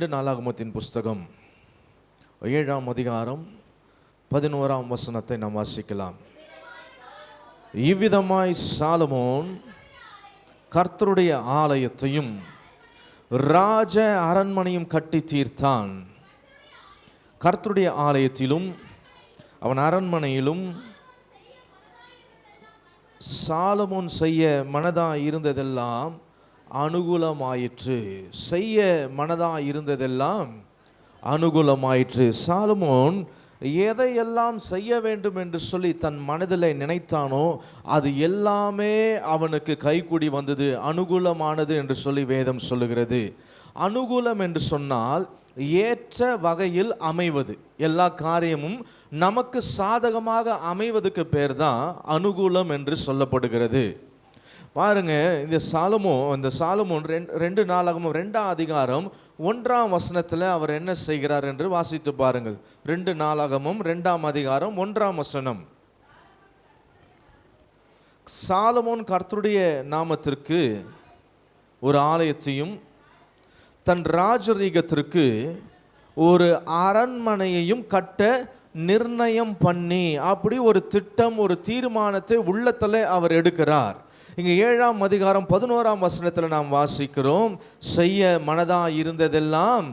இரண்டு நாளாகமத்தின் புஸ்தகம். ஏழாம் அதிகாரம் பதினோராம் வசனத்தை நாம் வாசிக்கலாம். இவ்விதமாய் சாலமோன் கர்த்தருடைய ஆலயத்தையும் ராஜ அரண்மனையும் கட்டி தீர்த்தான். கர்த்தருடைய ஆலயத்திலும் அவன் அரண்மனையிலும் சாலமோன் செய்ய மனதா இருந்ததெல்லாம் அனுகூலமாயிற்று. செய்ய மனதாக இருந்ததெல்லாம் அனுகூலமாயிற்று. சாலமோன் எதையெல்லாம் செய்ய வேண்டும் என்று சொல்லி தன் மனதில் நினைத்தானோ அது எல்லாமே அவனுக்கு கைக்குடி வந்தது அனுகூலமானது என்று சொல்லி வேதம் சொல்லுகிறது. அனுகூலம் என்று சொன்னால் ஏற்ற வகையில் அமைவது. எல்லா காரியமும் நமக்கு சாதகமாக அமைவதுக்கு பேர் தான் அனுகூலம் என்று சொல்லப்படுகிறது. பாருங்க இந்த சாலமோ இந்த சாலமோன் ரெண்டு ரெண்டு நாளாகவும் ரெண்டாம் அதிகாரம் ஒன்றாம் வசனத்தில் அவர் என்ன செய்கிறார் என்று வாசித்து பாருங்கள். ரெண்டு நாளாகமும் ரெண்டாம் அதிகாரம் ஒன்றாம் வசனம். சாலமோன் கர்த்தருடைய நாமத்திற்கு ஒரு ஆலயத்தையும் தன் ராஜரீகத்திற்கு ஒரு அரண்மனையையும் கட்ட நிர்ணயம் பண்ணி அப்படி ஒரு திட்டம் ஒரு தீர்மானத்தை உள்ளத்தில் அவர் எடுக்கிறார். இங்கே ஏழாம் அதிகாரம் பதினோராம் வசனத்தில் நாம் வாசிக்கிறோம். செய்ய மனதாக இருந்ததெல்லாம்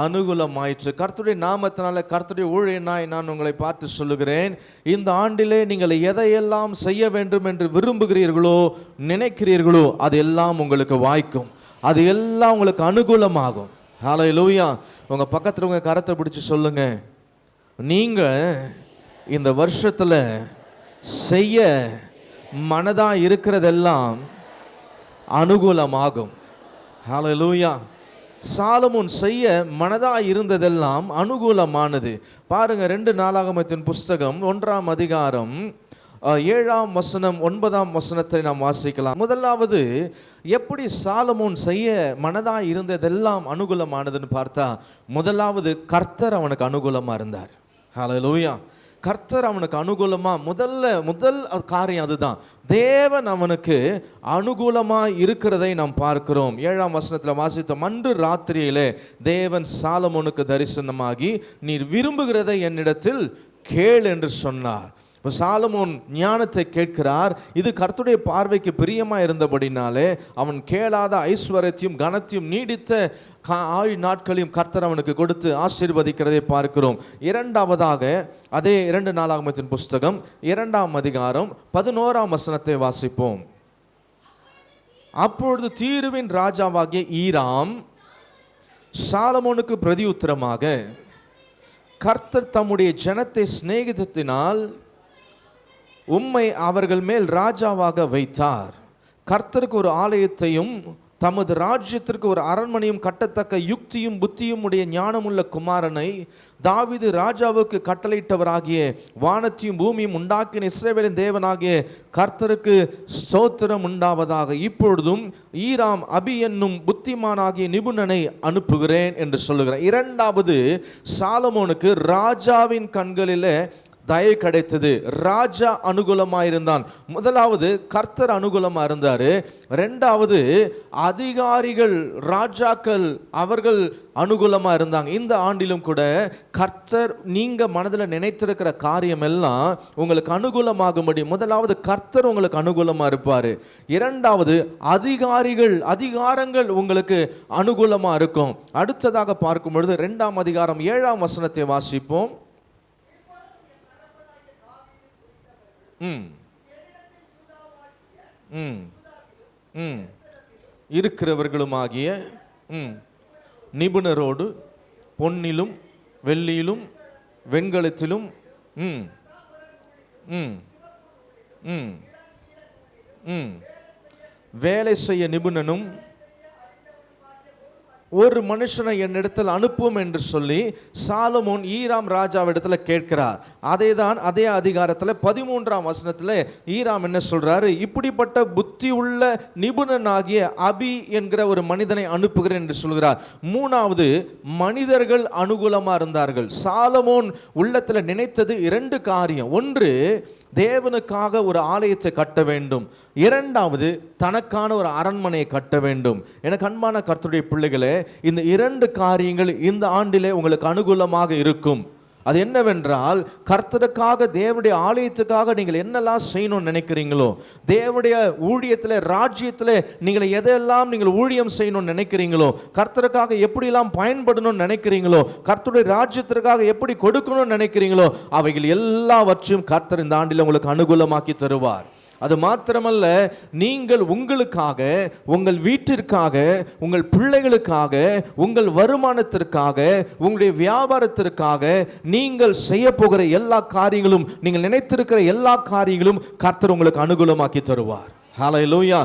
அனுகூலமாயிற்று. கர்த்தருடைய நாமத்தினால கர்த்தருடைய ஊழியனாய் நான் உங்களை பார்த்து சொல்லுகிறேன். இந்த ஆண்டிலே நீங்கள் எதையெல்லாம் செய்ய வேண்டும் என்று விரும்புகிறீர்களோ நினைக்கிறீர்களோ அது எல்லாம் உங்களுக்கு வாய்க்கும். அது எல்லாம் உங்களுக்கு அனுகூலமாகும். ஹலோ லூயா உங்கள் பக்கத்தில் உங்கள் கரத்தை பிடிச்சி சொல்லுங்க. நீங்கள் இந்த வருஷத்தில் செய்ய மனதாக இருக்கிறதெல்லாம் அனுகூலமாகும். ஹலலூயா லூயா சாலமுன் செய்ய மனதாக இருந்ததெல்லாம் அனுகூலமானது. பாருங்க ரெண்டு நாளாகமத்தின் புஸ்தகம் ஒன்றாம் அதிகாரம் ஏழாம் வசனம் ஒன்பதாம் வசனத்தை நாம் வாசிக்கலாம். முதலாவது எப்படி சாலமோன் செய்ய மனதாக இருந்ததெல்லாம் அனுகூலமானதுன்னு பார்த்தா முதலாவது கர்த்தர் அவனுக்கு அனுகூலமாக இருந்தார். ஹலோ லூயா கர்த்தர் அவனுக்கு அனுகூலமாக முதல்ல முதல் காரியம் அதுதான். தேவன் அவனுக்கு அனுகூலமாக இருக்கிறதை நாம் பார்க்கிறோம். ஏழாம் வசனத்தில் வாசித்தோம் அன்று ராத்திரியிலே தேவன் சாலமோனுக்கு தரிசனமாகி நீர் விரும்புகிறதை என்னிடத்தில் கேள் என்று சொன்னார். இப்போ சாலமோன் ஞானத்தை கேட்கிறார். இது கர்த்துடைய பார்வைக்கு பிரியமாக இருந்தபடினாலே அவன் கேளாத ஐஸ்வர்யத்தையும் கனத்தையும் நீடித்த கா- ஆயுள் நாட்களையும் கர்த்தர் அவனுக்கு கொடுத்து ஆசீர்வதிக்கிறதை பார்க்கிறோம். இரண்டாவதாக அதே இரண்டு நாளாகமத்தின் புஸ்தகம் இரண்டாம் அதிகாரம் பதினோராம் வசனத்தை வாசிப்போம். அப்பொழுது தீருவின் ராஜாவாகிய ஈராம் சாலமோனுக்கு பிரதியுத்தரமாக கர்த்தர் தம்முடைய ஜனத்தை சிநேகிதத்தினால் உம்மை அவர்கள் மேல் ராஜாவாக வைத்தார். கர்த்தருக்கு ஒரு ஆலயத்தையும் தமது ராஜ்யத்திற்கு ஒரு அரண்மனையும் கட்டத்தக்க யுக்தியும் புத்தியும் உடைய ஞானமுள்ள குமாரனை தாவீது ராஜாவுக்கு கட்டளையிட்டவராகிய வானத்தையும் பூமியும் உண்டாக்கின இஸ்ரேவேலின் தேவனாகிய கர்த்தருக்கு சோத்திரம் உண்டாவதாக இப்பொழுதும் ஈராம் அபி என்னும் புத்திமானாகிய நிபுணனை அனுப்புகிறேன் என்று சொல்லுகிறேன் இரண்டாவது சாலமோனுக்கு ராஜாவின் கண்களிலே தயவு கிடைத்தது. ராஜா அனுகூலமாக இருந்தான் முதலாவது கர்த்தர் அனுகூலமாக இருந்தார் ரெண்டாவது அதிகாரிகள் ராஜாக்கள் அவர்கள் அனுகூலமாக இருந்தாங்க இந்த ஆண்டிலும் கூட கர்த்தர் நீங்கள் மனதில் நினைத்திருக்கிற காரியம் எல்லாம் உங்களுக்கு அனுகூலமாகும்படி முதலாவது கர்த்தர் உங்களுக்கு அனுகூலமாக இருப்பார் இரண்டாவது அதிகாரிகள் அதிகாரங்கள் உங்களுக்கு அனுகூலமாக இருக்கும் அடுத்ததாக பார்க்கும் பொழுது ரெண்டாம் அதிகாரம் ஏழாம் வசனத்தை வாசிப்போம் ம் ம் ம் இருக்கிறவர்களுமாகிய ம். நிபுணரோடு பொன்னிலும் வெள்ளியிலும் வெண்கலத்திலும் ம். ம். ம். ம். வேலை செய்ய நிபுணனும் ஒரு மனுஷனை என்னிடத்தில் அனுப்பும் என்று சொல்லி சாலமோன் ஈராம் ராஜாவிடத்தில் கேட்கிறார். அதே தான் அதே அதிகாரத்தில் பதிமூன்றாம் வசனத்தில் ஈராம் என்ன சொல்கிறாரு இப்படிப்பட்ட புத்தி உள்ள நிபுணனாகிய அபி என்கிற ஒரு மனிதனை அனுப்புகிறேன் என்று சொல்கிறார். மூணாவது மனிதர்கள் அனுகூலமாக இருந்தார்கள். சாலமோன் உள்ளத்தில் நினைத்தது இரண்டு காரியம். ஒன்று தேவனுக்காக ஒரு ஆலயத்தை கட்ட வேண்டும். இரண்டாவது தனக்கான ஒரு அரண்மனையை கட்ட வேண்டும். எனக்கு அன்பான கர்த்தருடைய பிள்ளைகளே இந்த இரண்டு காரியங்கள் இந்த ஆண்டிலே உங்களுக்கு அனுகூலமாக இருக்கும். அது என்னவென்றால் கர்த்தருக்காக தேவனுடைய ஆலயத்துக்காக நீங்கள் என்னெல்லாம் செய்யணும்னு நினைக்கிறீங்களோ தேவனுடைய ஊழியத்தில் ராஜ்யத்தில் நீங்கள் எதெல்லாம் நீங்கள் ஊழியம் செய்யணும்னு நினைக்கிறீங்களோ கர்த்தருக்காக எப்படிலாம் பயன்படணும்னு நினைக்கிறீங்களோ கர்த்தருடைய ராஜ்யத்திற்காக எப்படி கொடுக்கணும்னு நினைக்கிறீங்களோ அவைகள் எல்லாவற்றையும் கர்த்தர் இந்த ஆண்டில் உங்களுக்கு அனுகூலமாக்கி தருவார். அது மாத்திரமல்ல நீங்கள் உங்களுக்காக உங்கள் வீட்டிற்காக உங்கள் பிள்ளைகளுக்காக உங்கள் வருமானத்திற்காக உங்களுடைய வியாபாரத்திற்காக நீங்கள் செய்ய போகிற எல்லா காரியங்களும் நீங்கள் நினைத்திருக்கிற எல்லா காரியங்களும் கர்த்தர் உங்களுக்கு அனுகூலமாக்கி தருவார். ஹalleluya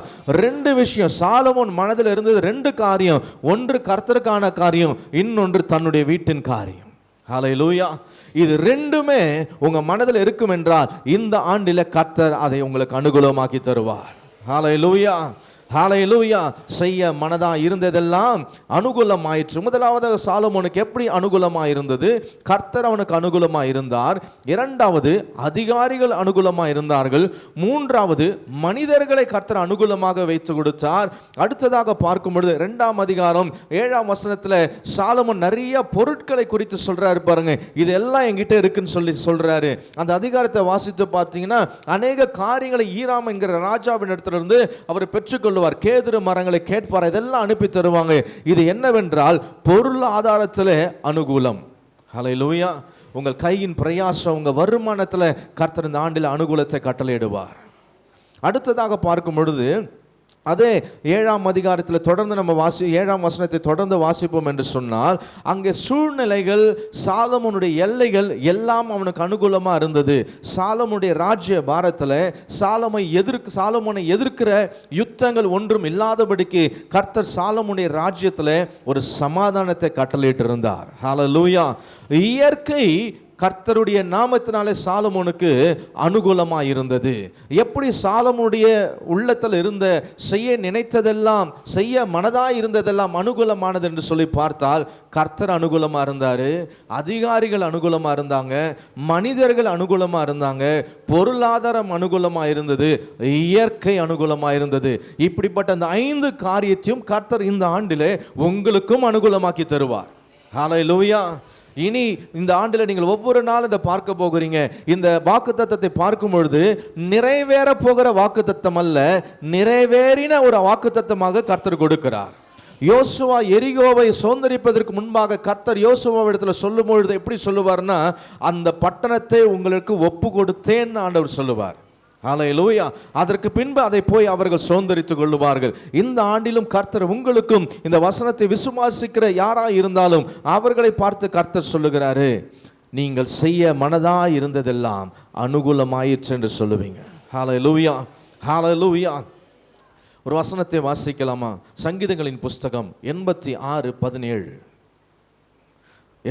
ரெண்டு விஷயம் சாலமோன் மனதில் இருந்தது ரெண்டு காரியம். ஒன்று கர்த்தருக்கான காரியம் இன்னொன்று தன்னுடைய வீட்டின் காரியம். ஹalleluya இது ரெண்டுமே உங்க மனதில் இருக்கும் என்றால் இந்த ஆண்டில கத்தர் அதை உங்களுக்கு அனுகூலமாக்கி தருவார். ஹalleluya ஹாலையிலூயா செய்ய மனதாக இருந்ததெல்லாம் அனுகூலமாயிற்று. முதலாவது சாலமோனுக்கு எப்படி அனுகூலமாக இருந்தது கர்த்தர் அவனுக்கு அனுகூலமாக இருந்தார் இரண்டாவது அதிகாரிகள் அனுகூலமாக இருந்தார்கள் மூன்றாவது மனிதர்களை கர்த்தர் அனுகூலமாக வைத்து கொடுத்தார். அடுத்ததாக பார்க்கும் பொழுது ரெண்டாம் அதிகாரம் ஏழாம் வசனத்தில் சாலமோன் நிறைய பொருட்களை குறித்து சொல்கிறாரு பாருங்க. இதெல்லாம் என்கிட்ட இருக்குன்னு சொல்லி சொல்கிறாரு அந்த அதிகாரத்தை வாசித்து பார்த்தீங்கன்னா அநேக காரியங்களை ஈராம் என்கிற ராஜாவின் இடத்துல இருந்து அவர் சொல்லுவார் கேதுரு மரங்களை கேட்பார்? இதெல்லாம் அனுப்பி தருவாங்க. இது என்னவென்றால் பொருள் ஆதாரத்தில் அனுகூலம். ஹalleluya. உங்கள் கையின் பிரயாசம் உங்கள் வருமானத்தில் கர்த்தர் இந்த ஆண்டில் அனுகூலத்தை கட்டளையிடுவார். அடுத்ததாக பார்க்கும் பொழுது அதே ஏழாம் அதிகாரத்தில் தொடர்ந்து நம்ம வாசி ஏழாம் வசனத்தை தொடர்ந்து வாசிப்போம் என்று சொன்னால் அங்கே சூழ்நிலைகள் சாலமோனுடைய எல்லைகள் எல்லாம் அவனுக்கு அனுகூலமாக இருந்தது. சாலமுடைய ராஜ்ய பாரத்தில் சாலமை எதிர்க்கு சாலமோனை எதிர்க்கிற யுத்தங்கள் ஒன்றும் இல்லாதபடிக்கு கர்த்தர் சாலமுடைய ராஜ்யத்தில் ஒரு சமாதானத்தை கட்டளையிட்டு இருந்தார் ஹalleluya இயற்கை கர்த்தருடைய நாமத்தினாலே சாலமோனுக்கு அனுகூலமாக இருந்தது எப்படி சாலமுடைய உள்ளத்தில் இருந்த செய்ய நினைத்ததெல்லாம் செய்ய மனதாக இருந்ததெல்லாம் அனுகூலமானது என்று சொல்லி பார்த்தால் கர்த்தர் அனுகூலமாக இருந்தார் அதிகாரிகள் அனுகூலமாக இருந்தாங்க மனிதர்கள் அனுகூலமாக இருந்தாங்க பொருளாதாரம் அனுகூலமாக இருந்தது இயற்கை அனுகூலமாக இருந்தது இப்படிப்பட்ட அந்த ஐந்து காரியத்தையும் கர்த்தர் இந்த ஆண்டிலே உங்களுக்கும் அனுகூலமாக்கி தருவார். ஹalleluya. இனி இந்த ஆண்டில் நீங்கள் ஒவ்வொரு நாளும் இதை பார்க்க போகிறீங்க. இந்த வாக்குத்தத்தத்தை பார்க்கும் பொழுது நிறைவேற போகிற வாக்குத்தத்தம் அல்ல நிறைவேறின ஒரு வாக்குத்தத்தமாக கர்த்தர் கொடுக்கிறார். யோசுவா எரிகோவை சுதந்திரிப்பதற்கு முன்பாக கர்த்தர் யோசுவாவிடத்தில் சொல்லும் பொழுது எப்படி சொல்லுவார்னா அந்த பட்டணத்தை உங்களுக்கு ஒப்பு கொடுத்தேன்னு ஆண்டவர் சொல்லுவார். அலையலூயா அதற்கு பின்பு அதை போய் அவர்கள் சுதந்திரித்துக் கொள்ளுவார்கள். இந்த ஆண்டிலும் கர்த்தர் உங்களுக்கும் இந்த வசனத்தை விசுவாசிக்கிற யாராக இருந்தாலும் அவர்களை பார்த்து கர்த்தர் சொல்லுகிறாரு நீங்கள் செய்ய மனதா இருந்ததெல்லாம் அனுகூலமாயிற்று என்று சொல்லுவீங்க. ஹாலலூயா ஹாலலூயா ஒரு வசனத்தை வாசிக்கலாமா? சங்கீதங்களின் புஸ்தகம் எண்பத்தி ஆறு பதினேழு.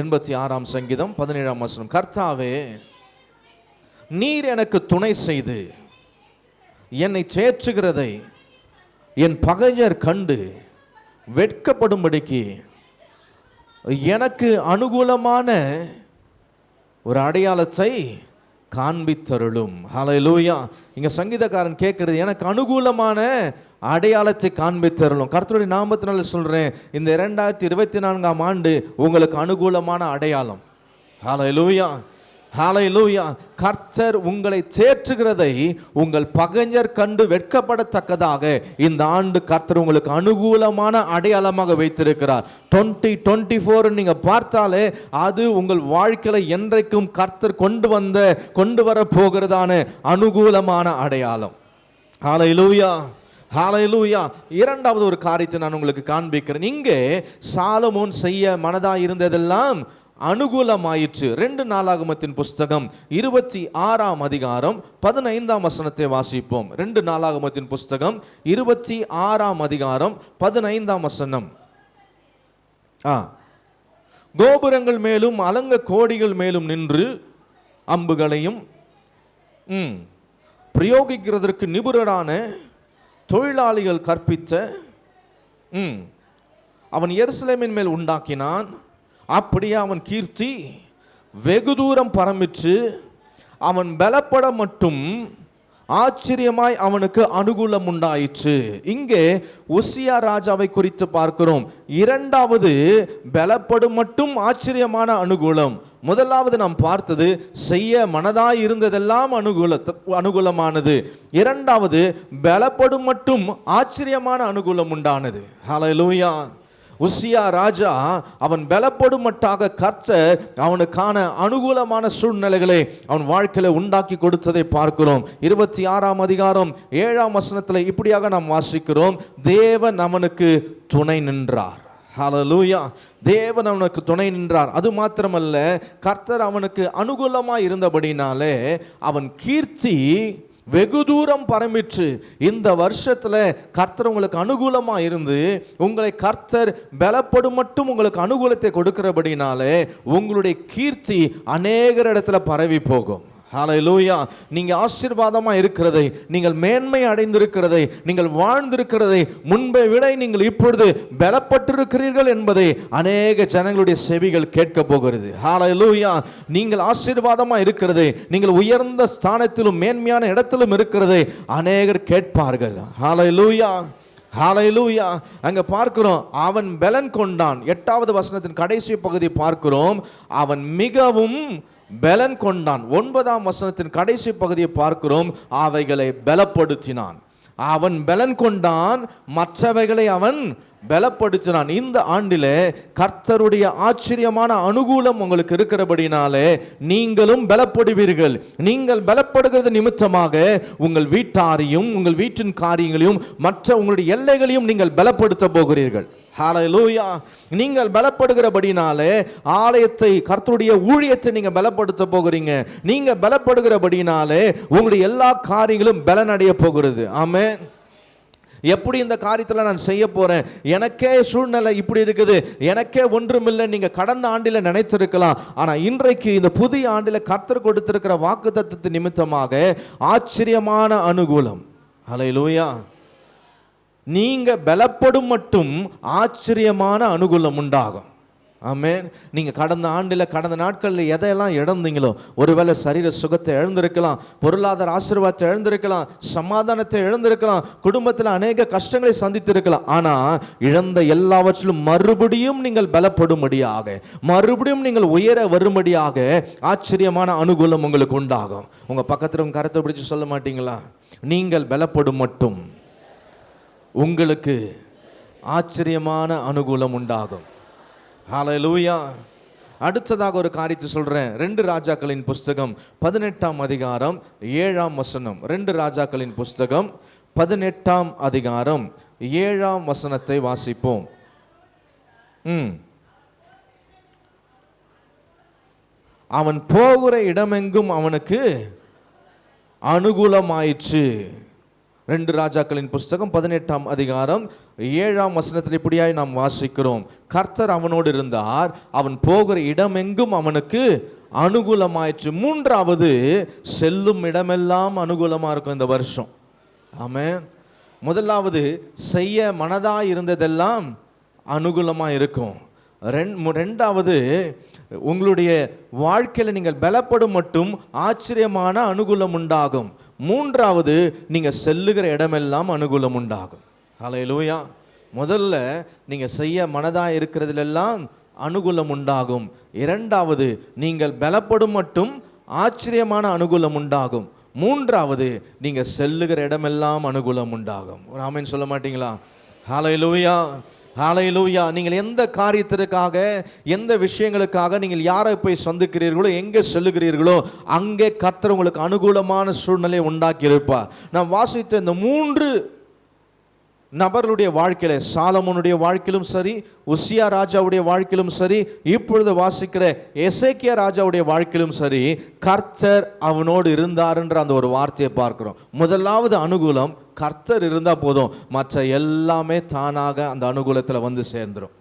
எண்பத்தி ஆறாம் சங்கீதம் பதினேழாம் வசனம். கர்த்தாவே நீர் எனக்கு துணை செய்து என்னை தேற்றுகிறதை என் பகைஞர் கண்டு வெட்கப்படும்படிக்கு எனக்கு அனுகூலமான ஒரு அடையாளத்தை காண்பித்தருளும். ஹாலை லூயா இங்கே சங்கீதக்காரன் கேட்குறது எனக்கு அனுகூலமான அடையாளத்தை காண்பித்தருளும். கர்த்தருடைய நாமத்தினால சொல்கிறேன் இந்த இரண்டாயிரத்தி இருபத்தி நான்காம் ஆண்டு உங்களுக்கு அனுகூலமான அடையாளம். ஹாலை லூயா கர்த்தர் உங்களை சேற்றுகிறதை உங்கள் பகைஞர் கண்டு வெட்கப்படத்தக்கதாக இந்த ஆண்டு கர்த்தர் உங்களுக்கு அனுகூலமான அடையாளமாக வைத்திருக்கிறார். டுவெண்ட்டி டுவெண்ட்டி ஃபோர் நீங்கள் பார்த்தாலே அது உங்கள் வாழ்க்கையில் என்றைக்கும் கர்த்தர் கொண்டு வந்த கொண்டு வர போகிறதான அனுகூலமான அடையாளம். ஹாலை லூயா ஹாலை லூயா இரண்டாவது ஒரு காரியத்தை நான் உங்களுக்கு காண்பிக்கிறேன். இங்கே சாலமோன் செய்ய மனதாக இருந்ததெல்லாம் அனுகூலமாயிற்று. ரெண்டு நாளாகமத்தின் புஸ்தகம் இருபத்தி ஆறாம் அதிகாரம் பதினைந்தாம் வசனத்தை வாசிப்போம். ரெண்டு நாளாகமத்தின் புஸ்தகம் இருபத்தி ஆறாம் அதிகாரம் பதினைந்தாம் வசனம். ஆ. கோபுரங்கள் மேலும் அலங்க கோடிகள் மேலும் நின்று அம்புகளையும் ம், பிரயோகிக்கிறதற்கு நிபுணரான தொழிலாளிகள் கற்பித்த ம், அவன் எருசலேமின் மேல் உண்டாக்கினான். அப்படியே அவன் கீர்த்தி வெகு தூரம் பரமிச்சு அவன் பலப்பட மட்டும் ஆச்சரியமாய் அவனுக்கு அனுகூலம் உண்டாயிற்று. இங்கே உசியா ராஜாவை குறித்து பார்க்கிறோம். இரண்டாவது பலப்படும் மட்டும் ஆச்சரியமான அனுகூலம். முதலாவது நாம் பார்த்தது செய்ய மனதாய் இருந்ததெல்லாம் அனுகூல அனுகூலமானது. இரண்டாவது பலப்படும் மட்டும் ஆச்சரியமான அனுகூலம் உண்டானது. ஹalleluya உசியா ராஜா அவன் பலப்படும் மட்டாக கர்த்தர் அவனுக்கான அனுகூலமான சூழ்நிலைகளை அவன் வாழ்க்கையில உண்டாக்கி கொடுத்ததை பார்க்கிறோம். இருபத்தி ஆறாம் அதிகாரம் ஏழாம் வசனத்தில் இப்படியாக நாம் வாசிக்கிறோம். தேவன் அவனுக்கு துணை நின்றார். ஹலலூயா தேவன் அவனுக்கு துணை நின்றார். அது மாத்திரமல்ல கர்த்தர் அவனுக்கு அனுகூலமாக இருந்தபடினாலே அவன் கீர்த்தி வெகு தூரம் பரமிற்று இந்த வருஷத்தில் கர்த்தர் உங்களுக்கு அனுகூலமாக இருந்து உங்களை கர்த்தர் பலப்படும் மட்டும் உங்களுக்கு அனுகூலத்தை கொடுக்கிறபடினாலே உங்களுடைய கீர்த்தி அநேகர் இடத்துல பரவி போகும். ஹalleluya நீங்கள் ஆசீர்வாதமாக இருக்கிறதை நீங்கள் மேன்மை அடைந்திருக்கிறதை நீங்கள் வாழ்ந்திருக்கிறதை முன்பை விட நீங்கள் இப்பொழுது பலப்பட்டிருக்கிறீர்கள் என்பதை அநேக ஜனங்களுடைய செவிகள் கேட்க போகிறது. ஹalleluya நீங்கள் ஆசீர்வாதமாக இருக்கிறதை நீங்கள் உயர்ந்த ஸ்தானத்திலும் மேன்மையான இடத்திலும் இருக்கிறதை அநேகர் கேட்பார்கள். ஹalleluya ஹாலையிலூயா அங்கே பார்க்கிறோம் அவன் பலன் கொண்டான். எட்டாவது வசனத்தின் கடைசி பகுதி பார்க்கிறோம் அவன் மிகவும் பலன் கொண்டான் ஒன்பதாம் வசனத்தின் கடைசி பகுதியை பார்க்கிறோம். அவைகளை பலப்படுத்தினான். அவன் பலன் கொண்டான் மற்றவைகளை அவன் பலப்படுத்தினான். இந்த ஆண்டிலே கர்த்தருடைய ஆச்சரியமான அனுகூலம் உங்களுக்கு இருக்கிறபடினாலே நீங்களும் பலப்படுவீர்கள். நீங்கள் பலப்படுகிறது நிமித்தமாக உங்கள் வீட்டாரையும் உங்கள் வீட்டின் காரியங்களையும் மற்ற உங்களுடைய எல்லைகளையும் நீங்கள் பலப்படுத்த போகிறீர்கள். ஹalleluya நீங்கள் பலப்படுகிறபடினாலே ஆலயத்தை கர்த்தருடைய ஊழியத்தை நீங்கள் பலப்படுத்த போகிறீங்க. நீங்கள் பலப்படுகிறபடினாலே உங்களுடைய எல்லா காரியங்களும் பலனடைய போகிறது. ஆமே எப்படி இந்த காரியத்தில் நான் செய்ய போகிறேன் எனக்கே சூழ்நிலை இப்படி இருக்குது. எனக்கே ஒன்றுமில்லை. நீங்கள் கடந்த ஆண்டில் நினைத்திருக்கலாம். ஆனால் இன்றைக்கு இந்த புதிய ஆண்டில் கர்த்தர் கொடுத்திருக்கிற வாக்கு தத்துவத்து நிமித்தமாக ஆச்சரியமான அனுகூலம். ஹalleluya நீங்க பலப்படும் மட்டும் ஆச்சரியமான அனுகூலம் உண்டாகும். ஆமென். நீங்கள் கடந்த ஆண்டில் கடந்த நாட்களில் எதையெல்லாம் இழந்தீங்களோ ஒருவேளை சரீர சுகத்தை இழந்திருக்கலாம் பொருளாதார ஆசீர்வாதத்தை இழந்திருக்கலாம் சமாதானத்தை இழந்திருக்கலாம் குடும்பத்தில் அநேக கஷ்டங்களை சந்தித்திருக்கலாம். ஆனால் இழந்த எல்லாவற்றிலும் மறுபடியும் நீங்கள் பலப்படும்படியாக மறுபடியும் நீங்கள் உயர வரும்படியாக ஆச்சரியமான அனுகூலம் உங்களுக்கு உண்டாகும். உங்கள் பக்கத்தில் கருத்தை பிடிச்சி சொல்ல மாட்டீங்களா? நீங்கள் பலப்படும் மட்டும். உங்களுக்கு ஆச்சரியமான அனுகூலம் உண்டாகும். ஹalleluya அடுத்ததாக ஒரு காரியத்தை சொல்கிறேன் ரெண்டு ராஜாக்களின் புஸ்தகம் பதினெட்டாம் அதிகாரம் ஏழாம் வசனம். ரெண்டு ராஜாக்களின் புஸ்தகம் பதினெட்டாம் அதிகாரம் ஏழாம் வசனத்தை வாசிப்போம். ம். அவன் போகிற இடமெங்கும் அவனுக்கு அனுகூலமாயிற்று. ரெண்டு ராஜாக்களின் புஸ்தகம் பதினெட்டாம் அதிகாரம் ஏழாம் வசனத்தில் இப்படியாய் நாம் வாசிக்கிறோம். கர்த்தர் அவனோடு இருந்தார். அவன் போகிற இடமெங்கும் அவனுக்கு அனுகூலமாயிற்று. மூன்றாவது செல்லும் இடமெல்லாம் அனுகூலமாக இருக்கும் இந்த வருஷம். ஆமென். முதலாவது செய்ய மனதாக இருந்ததெல்லாம் அனுகூலமாக இருக்கும். ரெண் மு- ரெண்டாவது உங்களுடைய வாழ்க்கையில் நீங்கள் பலப்படும் மட்டும் ஆச்சரியமான அனுகூலம் உண்டாகும். மூன்றாவது நீங்கள் செல்லுகிற இடமெல்லாம் அனுகூலம் உண்டாகும். ஹalleluya. முதல்ல நீங்கள் செய்ய மனதாக இருக்கிறதுலெல்லாம் அனுகூலம் உண்டாகும். இரண்டாவது நீங்கள் பலப்படும் மட்டும் ஆச்சரியமான அனுகூலம் உண்டாகும். மூன்றாவது நீங்கள் செல்லுகிற இடமெல்லாம் அனுகூலம் உண்டாகும். ஒரு ஆமென் சொல்ல மாட்டீங்களா? ஹalleluya. ஹalleluya. நீங்கள் எந்த காரியத்திற்காக எந்த விஷயங்களுக்காக நீங்கள் யாரை போய் சந்திக்கிறீர்களோ எங்கே செல்லுகிறீர்களோ அங்கே கத்துறவங்களுக்கு உங்களுக்கு அனுகூலமான சூழ்நிலையை உண்டாக்கி இருப்பார் நான் வாசித்த இந்த மூன்று நபர்களுடைய வாழ்க்கையில சாலமோனுடைய வாழ்க்கையிலும் சரி உசியா ராஜாவுடைய வாழ்க்கையிலும் சரி இப்பொழுது வாசிக்கிற எசேக்கியா ராஜாவுடைய வாழ்க்கையிலும் சரி கர்த்தர் அவனோடு இருந்தாருன்ற அந்த ஒரு வார்த்தையை பார்க்கிறோம். முதலாவது அனுகூலம் கர்த்தர் இருந்தால் போதும். மற்ற எல்லாமே தானாக அந்த அனுகூலத்தில் வந்து சேர்ந்துரும்.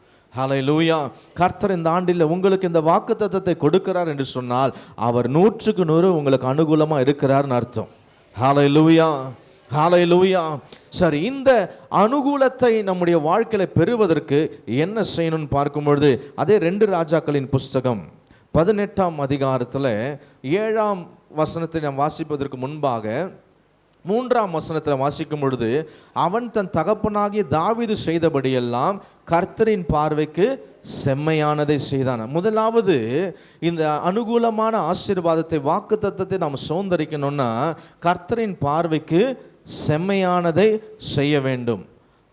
லூயா கர்த்தர் இந்த ஆண்டில் உங்களுக்கு இந்த வாக்குத்தத்தத்தை கொடுக்கிறார் என்று சொன்னால் அவர் நூற்றுக்கு நூறு உங்களுக்கு அனுகூலமாக இருக்கிறார்னு அர்த்தம். ஹalleluya. ஹalleluya சரி இந்த அனுகூலத்தை நம்முடைய வாழ்க்கையில பெறுவதற்கு என்ன செய்யணும்னு பார்க்கும்பொழுது அதே ரெண்டு ராஜாக்களின் புஸ்தகம் பதினெட்டாம் அதிகாரத்தில் ஏழாம் வசனத்தை நாம் வாசிப்பதற்கு முன்பாக மூன்றாம் வசனத்தில் வாசிக்கும் பொழுது அவன் தன் தகப்பனாகிய தாவிது செய்தபடியெல்லாம் கர்த்தரின் பார்வைக்கு செம்மையானதை செய்தான். முதலாவது இந்த அனுகூலமான ஆசீர்வாதத்தை வாக்கு தத்துவத்தை நாம் சுதந்திரிக்கணும்னா கர்த்தரின் பார்வைக்கு செம்மையானதை செய்ய வேண்டும்.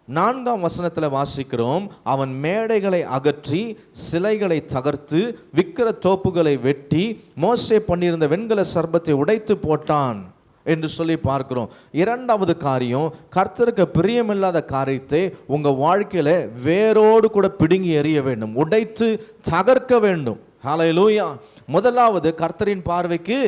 நான்காம் வசனத்தில் வாசிக்கிறோம். அவன் மேடைகளை அகற்றி சிலைகளை தகர்த்து விக்கிர தோப்புகளை வெட்டி மோசே பண்ணியிருந்த வெண்கல சர்பத்தை உடைத்து போட்டான் என்று சொல்லி பார்க்கிறோம். இரண்டாவது காரியம் கர்த்தருக்கு பிரியமில்லாத காரியத்தை உங்கள் வாழ்க்கையில் வேரோடு கூட பிடுங்கி எறிய வேண்டும். உடைத்து தகர்க்க வேண்டும். ஹalleluya முதலாவது கர்த்தரின் பார்வைக்கு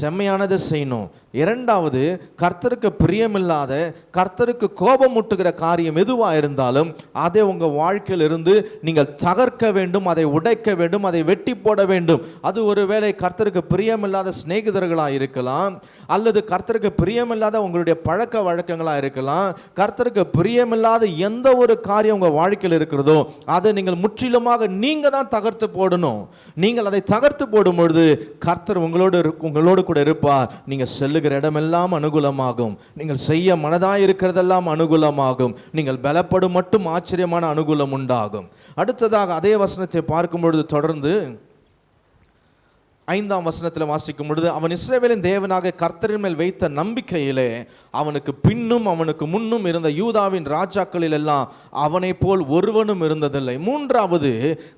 செம்மையானதை செய்யணும். இரண்டாவது கர்த்தருக்கு பிரியமில்லாத கர்த்தருக்கு கோபம் முட்டுகிற காரியம் எதுவாக இருந்தாலும் அதை உங்கள் வாழ்க்கையில் இருந்து நீங்கள் தகர்க்க வேண்டும் அதை உடைக்க வேண்டும் அதை வெட்டி போட வேண்டும். அது ஒருவேளை கர்த்தருக்கு பிரியமில்லாத சிநேகிதர்களாக இருக்கலாம் அல்லது கர்த்தருக்கு பிரியமில்லாத உங்களுடைய பழக்க வழக்கங்களாக இருக்கலாம் கர்த்தருக்கு பிரியமில்லாத எந்த ஒரு காரியம் உங்கள் வாழ்க்கையில் இருக்கிறதோ அதை நீங்கள் முற்றிலுமாக நீங்கள் தான் தகர்த்து போடணும். நீங்கள் அதை தகர்த்து போடும் பொழுது கர்த்தர் உங்களோடு உங்களோடு கூட இருப்பார். நீங்கள் செல்லு செல்லுகிற இடமெல்லாம் அனுகூலமாகும். நீங்கள் செய்ய மனதாக இருக்கிறதெல்லாம் அனுகூலமாகும். நீங்கள் பலப்படும் மட்டும் ஆச்சரியமான அனுகூலம் உண்டாகும். அடுத்ததாக அதே வசனத்தை பார்க்கும் பொழுது தொடர்ந்து ஐந்தாம் வசனத்தில் வாசிக்கும் பொழுது அவன் இஸ்ரேவேலின் தேவனாக கர்த்தரின் மேல் வைத்த நம்பிக்கையிலே அவனுக்கு பின்னும் அவனுக்கு முன்னும் இருந்த யூதாவின் ராஜாக்களில் எல்லாம் அவனை போல் ஒருவனும் இருந்ததில்லை. மூன்றாவது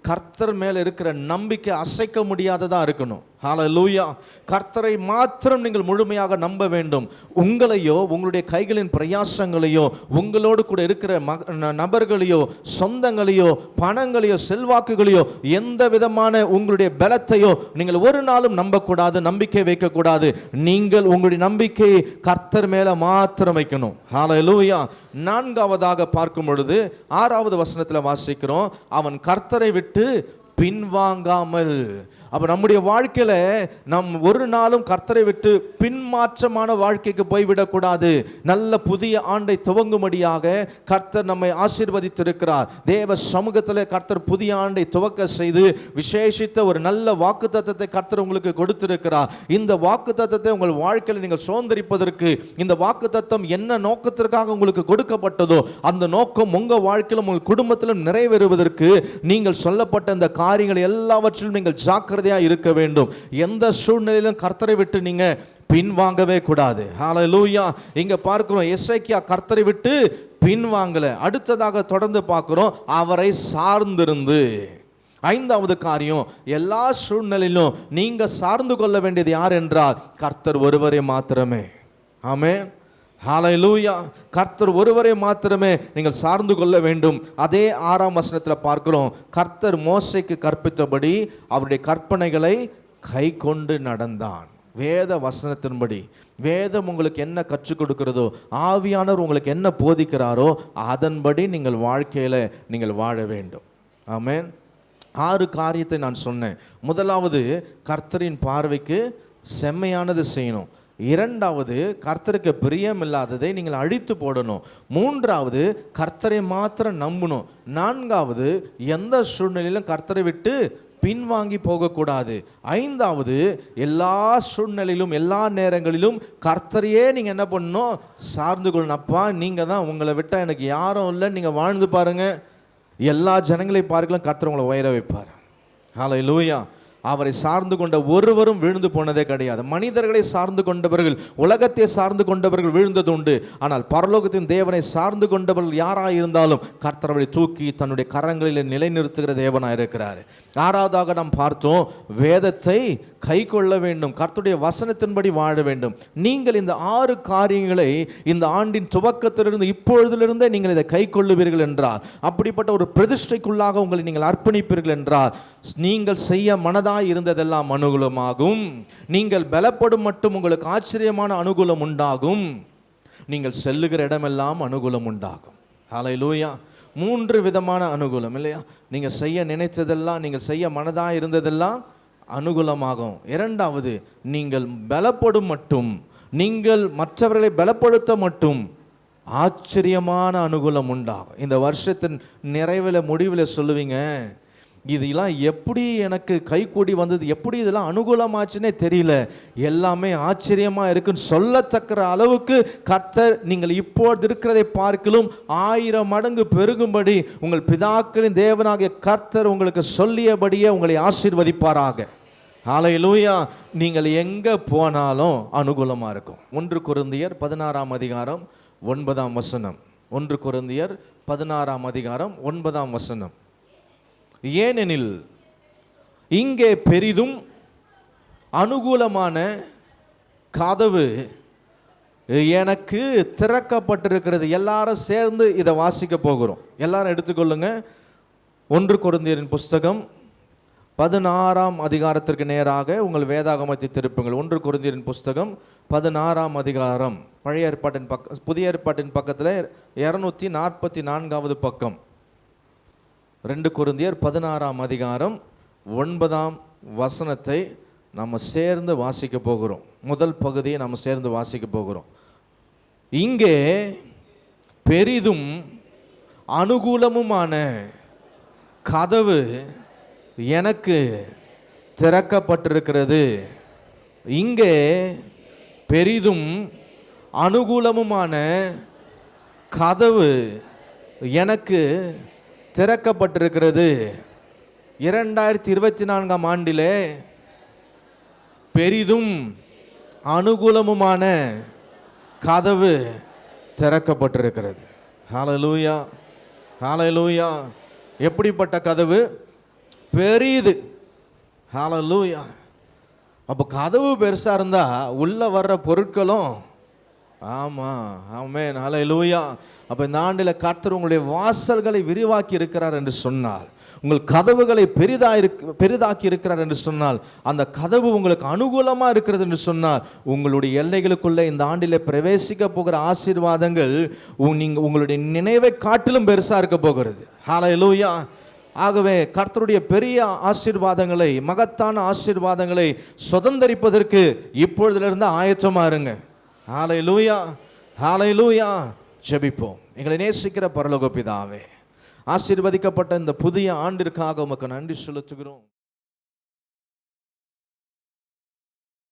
கர்த்தர் மேல் இருக்கிற நம்பிக்கை அசைக்க முடியாததா இருக்கணும். ஹalleluya கர்த்தரை மாத்திரம் நீங்கள் முழுமையாக நம்ப வேண்டும். உங்களையோ உங்களுடைய கைகளின் பிரயாசங்களையோ உங்களோடு கூட இருக்கிற மக- ந- நபர்களையோ சொந்தங்களையோ பணங்களையோ செல்வாக்குகளையோ எந்த விதமான உங்களுடைய பலத்தையோ நீங்கள் ஒரு நாளும் நம்பக்கூடாது நம்பிக்கை வைக்கக்கூடாது. நீங்கள் உங்களுடைய நம்பிக்கையை கர்த்தர் மேலே மாத்திரம் வைக்கணும். ஹalleluya நான்காவதாக பார்க்கும் பொழுது ஆறாவது வசனத்தில் வாசிக்கிறோம். அவன் கர்த்தரை விட்டு பின்வாங்காமல் அப்போ நம்முடைய வாழ்க்கையில் நம் ஒரு நாளும் கர்த்தரை விட்டு பின்மாற்றமான வாழ்க்கைக்கு போய்விடக்கூடாது. நல்ல புதிய ஆண்டை துவங்கும்படியாக கர்த்தர் நம்மை ஆசீர்வதித்திருக்கிறார். தேவ சமூகத்தில் கர்த்தர் புதிய ஆண்டை துவக்க செய்து விசேஷித்த ஒரு நல்ல வாக்குத்தத்தத்தை கர்த்தர் உங்களுக்கு கொடுத்திருக்கிறார். இந்த வாக்குத்தத்தத்தை உங்கள் வாழ்க்கையில் நீங்கள் சுதந்திரிப்பதற்கு இந்த வாக்குத்தத்தம் என்ன நோக்கத்திற்காக உங்களுக்கு கொடுக்கப்பட்டதோ அந்த நோக்கம் உங்கள் வாழ்க்கையிலும் உங்கள் குடும்பத்திலும் நிறைவேறுவதற்கு நீங்கள் சொல்லப்பட்ட இந்த காரியங்கள் எல்லாவற்றிலும் நீங்கள் ஜாக்கிரதையாக இருக்க வேண்டும். எந்த சூழ்நிலையிலும் கர்த்தரை விட்டு நீங்க பின்வாங்கவே கூடாது. ஹalleluya இங்க பார்க்கிறோம் எஸ்ஐக்கியா கர்த்தரை விட்டு பின்வாங்கலை. அடுத்ததாக தொடர்ந்து பார்க்குறோம் அவரை சார்ந்திருந்து. ஐந்தாவது காரியம் எல்லா சூழ்நிலையிலும் நீங்க சார்ந்து கொள்ள வேண்டியது யார் என்றால் கர்த்தர் ஒருவரே மாத்திரமே. ஹாலை லூயா கர்த்தர் ஒருவரை மாத்திரமே நீங்கள் சார்ந்து கொள்ள வேண்டும். அதே ஆறாம் வசனத்தில் பார்க்கிறோம். கர்த்தர் மோசைக்கு கற்பித்தபடி அவருடைய கற்பனைகளை கை கொண்டு நடந்தான். வேத வசனத்தின்படி. வேதம் உங்களுக்கு என்ன கற்றுக் கொடுக்கிறதோ ஆவியானவர் உங்களுக்கு என்ன போதிக்கிறாரோ அதன்படி நீங்கள் வாழ்க்கையில் நீங்கள் வாழ வேண்டும். ஆமேன் ஆறு காரியத்தை நான் சொன்னேன். முதலாவது கர்த்தரின் பார்வைக்கு செம்மையானது செய்யணும். இரண்டாவது கர்த்தருக்கு பிரியமில்லாததை நீங்கள் அழித்து போடணும். மூன்றாவது கர்த்தரை மாத்திரம் நம்பணும். நான்காவது எந்த சூழ்நிலையிலும் கர்த்தரை விட்டு பின்வாங்கி போகக்கூடாது. ஐந்தாவது எல்லா சூழ்நிலையிலும் எல்லா நேரங்களிலும் கர்த்தரையே நீங்கள் என்ன பண்ணணும்? சார்ந்து கொள்ளணப்பா நீங்கள் தான் உங்களை விட்டால் எனக்கு யாரும் இல்லை. நீங்கள் வாழ்ந்து பாருங்கள் எல்லா ஜனங்களை பார்க்கலாம் கர்த்தர் உங்களை உயர வைப்பார். ஹalleluya அவரை சார்ந்து கொண்ட ஒருவரும் விழுந்து போனதே கிடையாது. மனிதர்களை சார்ந்து கொண்டவர்கள் உலகத்தை சார்ந்து கொண்டவர்கள் விழுந்தது உண்டு. ஆனால் பரலோகத்தின் தேவனை சார்ந்து கொண்டவர்கள் யாராக இருந்தாலும் கர்த்தர் தூக்கி தன்னுடைய கரங்களில் நிலைநிறுத்துகிற தேவனாக இருக்கிறார். ஆறாவதாக நாம் பார்த்தோம் வேதத்தை கை கொள்ள வேண்டும் கர்த்தருடைய வசனத்தின்படி வாழ வேண்டும். நீங்கள் இந்த ஆறு காரியங்களை இந்த ஆண்டின் துவக்கத்திலிருந்து இப்பொழுதிலிருந்தே நீங்கள் இதை கை கொள்ளுவீர்கள் என்றால் அப்படிப்பட்ட ஒரு பிரதிஷ்டைக்குள்ளாக உங்களை நீங்கள் அர்ப்பணிப்பீர்கள் என்றால் நீங்கள் செய்ய மனதாய் இருந்ததெல்லாம் அனுகூலமாகும். நீங்கள் பலப்படும் மட்டும் உங்களுக்கு ஆச்சரியமான அனுகூலம் உண்டாகும். நீங்கள் செல்லுகிற இடமெல்லாம் அனுகூலம் உண்டாகும். ஹalleluya மூன்று விதமான அனுகூலம் இல்லையா? நீங்கள் செய்ய நினைத்ததெல்லாம் நீங்கள் செய்ய மனதாக இருந்ததெல்லாம் அனுகூலமாகும். இரண்டாவது நீங்கள் பலப்படும் மட்டும் நீங்கள் மற்றவர்களை பலப்படுத்த மட்டும் ஆச்சரியமான அனுகூலம் உண்டாகும். இந்த வருஷத்தின் நிறைவில் முடிவில் சொல்லுவீங்க. இதெல்லாம் எப்படி எனக்கு கைகூடி வந்தது? எப்படி இதெல்லாம் அனுகூலமாச்சுன்னே தெரியல. எல்லாமே ஆச்சரியமா இருக்குன்னு சொல்லத்தக்கிற அளவுக்கு கர்த்தர் நீங்கள் இப்போது இருக்கிறதை பார்க்கலும் ஆயிரம் மடங்கு பெருகும்படி உங்கள் பிதாக்களின் தேவனாகிய கர்த்தர் உங்களுக்கு சொல்லியபடியே உங்களை ஆசீர்வதிப்பாராக. ஆலையிலூயா நீங்கள் எங்கே போனாலும் அனுகூலமாக இருக்கும். ஒன்று குருந்தியர் பதினாறாம் அதிகாரம் ஒன்பதாம் வசனம். ஒன்று குருந்தியர் பதினாறாம் அதிகாரம் ஒன்பதாம் வசனம். ஏனெனில் இங்கே பெரிதும் அனுகூலமான கதவு எனக்கு திறக்கப்பட்டிருக்கிறது. எல்லாரும் சேர்ந்து இதை வாசிக்க போகிறோம். எல்லாரும் எடுத்துக்கொள்ளுங்க. ஒன்று குருந்தியரின் புஸ்தகம் பதினாறாம் அதிகாரத்திற்கு நேராக உங்கள் வேதாகமத்தை திருப்புங்கள். ஒன்று குருந்தியரின் புஸ்தகம் பதினாறாம் அதிகாரம். பழைய ஏற்பாட்டின் பக்க புதிய ஏற்பாட்டின் பக்கத்தில் இரநூத்தி நாற்பத்தி நான்காவது பக்கம். ரெண்டு குருந்தியர் பதினாறாம் அதிகாரம் ஒன்பதாம் வசனத்தை நம்ம சேர்ந்து வாசிக்க போகிறோம். முதல் பகுதியை நம்ம சேர்ந்து வாசிக்க போகிறோம். இங்கே பெரிதும் அனுகூலமுமான கதவு எனக்கு திறக்கப்பட்டிருக்கிறது. இங்கே பெரிதும் அனுகூலமுமான கதவு எனக்கு திறக்கப்பட்டிருக்கிறது. இரண்டாயிரத்தி இருபத்தி நான்காம் ஆண்டிலே பெரிதும் அனுகூலமுமான கதவு திறக்கப்பட்டிருக்கிறது. ஹாலலூயா ஹாலலூயா எப்படிப்பட்ட கதவு? பெரியது ஹாலலூயா அப்போ கதவு பெருசாக இருந்தால் உள்ளே வர்ற பொருட்களும் ஆமாம் ஆமே ஆமென் லூயா அப்போ இந்த ஆண்டில் கர்த்தர் உங்களுடைய வாசல்களை விரிவாக்கி இருக்கிறார் என்று சொன்னால் உங்கள் கதவுகளை பெரிதா இருக்கு பெரிதாக்கி இருக்கிறார் என்று சொன்னால் அந்த கதவு உங்களுக்கு அனுகூலமாக இருக்கிறது என்று சொன்னால் உங்களுடைய எல்லைகளுக்குள்ளே இந்த ஆண்டில் பிரவேசிக்க போகிற ஆசீர்வாதங்கள் நீங்கள் உங்களுடைய நினைவை காட்டிலும் பெருசாக இருக்க போகிறது. ஹalleluya ஆகவே கர்த்தருடைய பெரிய ஆசீர்வாதங்களை மகத்தான ஆசீர்வாதங்களை சுதந்தரிப்பதற்கு இப்பொழுதிலிருந்து ஆயத்தமாக இருங்க. ஹாலை லூயா ஹாலை லூயா ஜெபிப்போம். எங்களை நேசிக்கிற பரலோகப்பிதாவே ஆசீர்வதிக்கப்பட்ட இந்த புதிய ஆண்டிற்காக உமக்கு நன்றி செலுத்துகிறோம்.